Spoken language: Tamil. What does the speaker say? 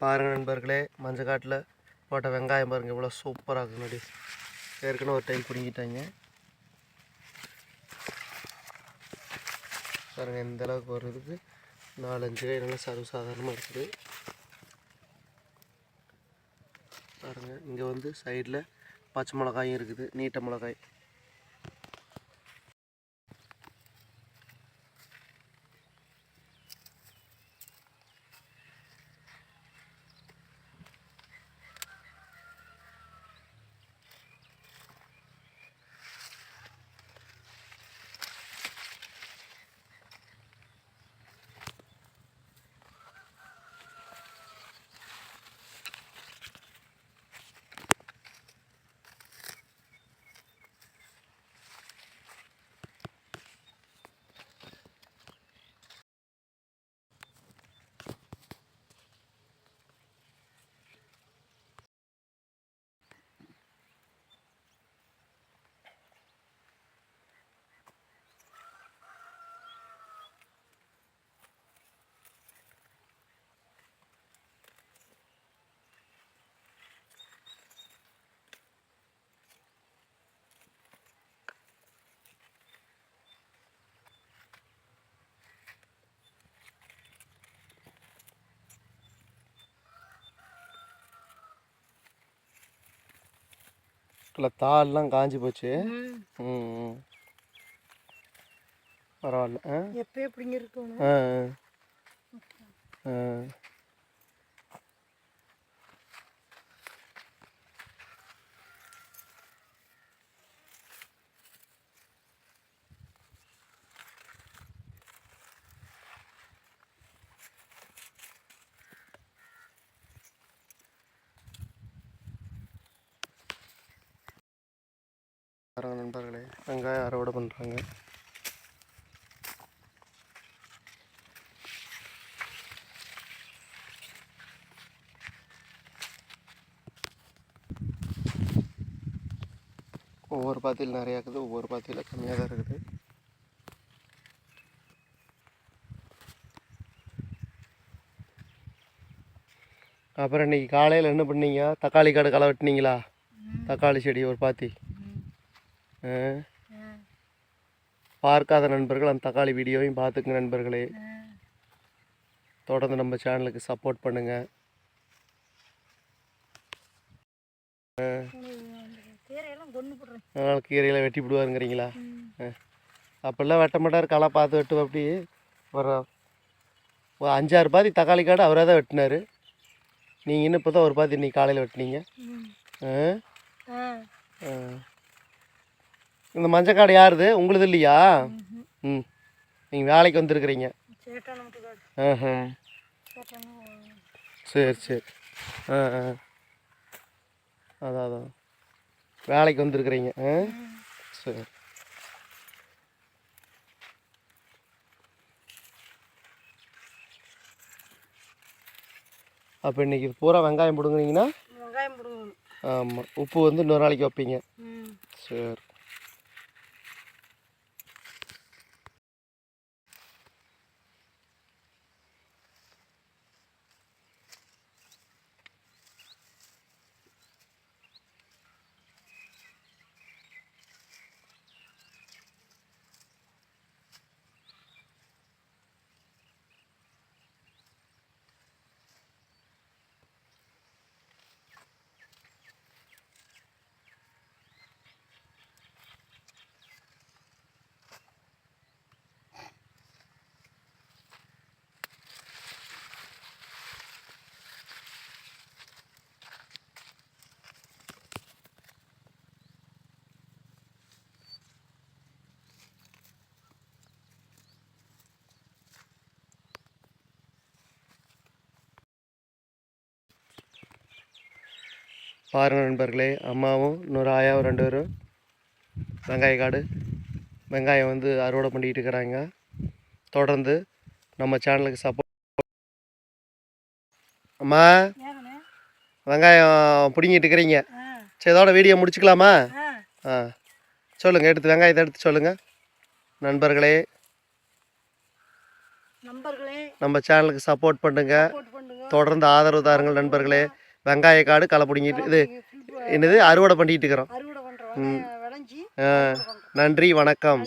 பாருங்க நண்பர்களே மஞ்சள் காட்டில் போட்ட வெங்காயம் பாருங்க இவ்வளோ சூப்பராக இருக்கு நடி ஏற்கனவே ஒரு டைம் பிடிங்கிட்டாங்க. பாருங்கள் இந்த அளவுக்கு வர்றதுக்கு நாலஞ்சு கை நல்லா சர்வ சாதாரணமாக இருக்குது. பாருங்கள் இங்கே வந்து சைடில் பச்சை மிளகாயும் இருக்குது நீட்ட மிளகாய். இல்லை தாள்லாம் காஞ்சி போச்சு. ம். பரவாயில்ல எப்போ எப்படிங்க இருக்கணும் ஆ. ஆ. ஆ நண்பர்களே வெங்காயம் அறுவடை பண்ணுறாங்க ஒவ்வொரு பாத்தியில் நிறையா இருக்குது ஒவ்வொரு பாத்தியில் கம்மியாக தான் இருக்குது. அப்புறம் இன்னைக்கு காலையில் என்ன பண்ணீங்க? தக்காளி காடு களை வெட்டினீங்களா? தக்காளி செடி ஒரு பாத்தி. பார்க்காத நண்பர்கள் அந்த தக்காளி வீடியோவையும் பார்த்துக்குங்க நண்பர்களே. தொடர்ந்து நம்ம சேனலுக்கு சப்போர்ட் பண்ணுங்கள் கீரையெல்லாம் அதனால் கீரையில் வெட்டி விடுவாருங்கிறீங்களா அப்போல்லாம் வெட்ட மாட்டார் களை பார்த்து வெட்டு அப்படி. ஒரு ஒரு அஞ்சாறு பாதி தக்காளி காடு அவரே தான் வெட்டினார். நீங்கள் இன்னும் இப்போ தான் ஒரு பாதி இன்னைக்கு காலையில் வெட்டினீங்க? ஆ. ஆ. இந்த மஞ்சள் காடு யாருது? உங்களுது இல்லையா? ம். நீங்கள் வேலைக்கு வந்திருக்கிறீங்க. ஆஹா. சரி சரி. ஆ ஆ. அதான் அதான். வேலைக்கு வந்திருக்கிறீங்க. ஆ? சரி. அப்போ இன்னைக்கு பூரா வெங்காயம் பிடுங்குனீங்கன்னா? வெங்காயம் போடுவோம் ஆமாம் உப்பு வந்து இன்னொரு நாளைக்கு வைப்பீங்க. சரி. பாருங்க நண்பர்களே அம்மாவும் இன்னொரு ஆயாவும் ரெண்டு பேரும் வெங்காய காடு வெங்காயம் வந்து அறுவடை பண்ணிக்கிட்டு இருக்கிறாங்க. தொடர்ந்து நம்ம சேனலுக்கு சப்போர்ட் அம்மா வெங்காயம் பிடுங்கிட்டு இருக்கிறீங்க. சரி இதோட வீடியோ முடிச்சுக்கலாமா? ஆ. சொல்லுங்கள் எடுத்து வெங்காயத்தை எடுத்து சொல்லுங்கள் நண்பர்களே. நம்பர்களே நம்ம சேனலுக்கு சப்போர்ட் பண்ணுங்கள் தொடர்ந்து ஆதரவு தாருங்கள் நண்பர்களே. வெங்காய காடு களை பிடிங்கிட்டு இது என்னது அறுவடை பண்ணிட்டு இருக்கிறோம். நன்றி வணக்கம்.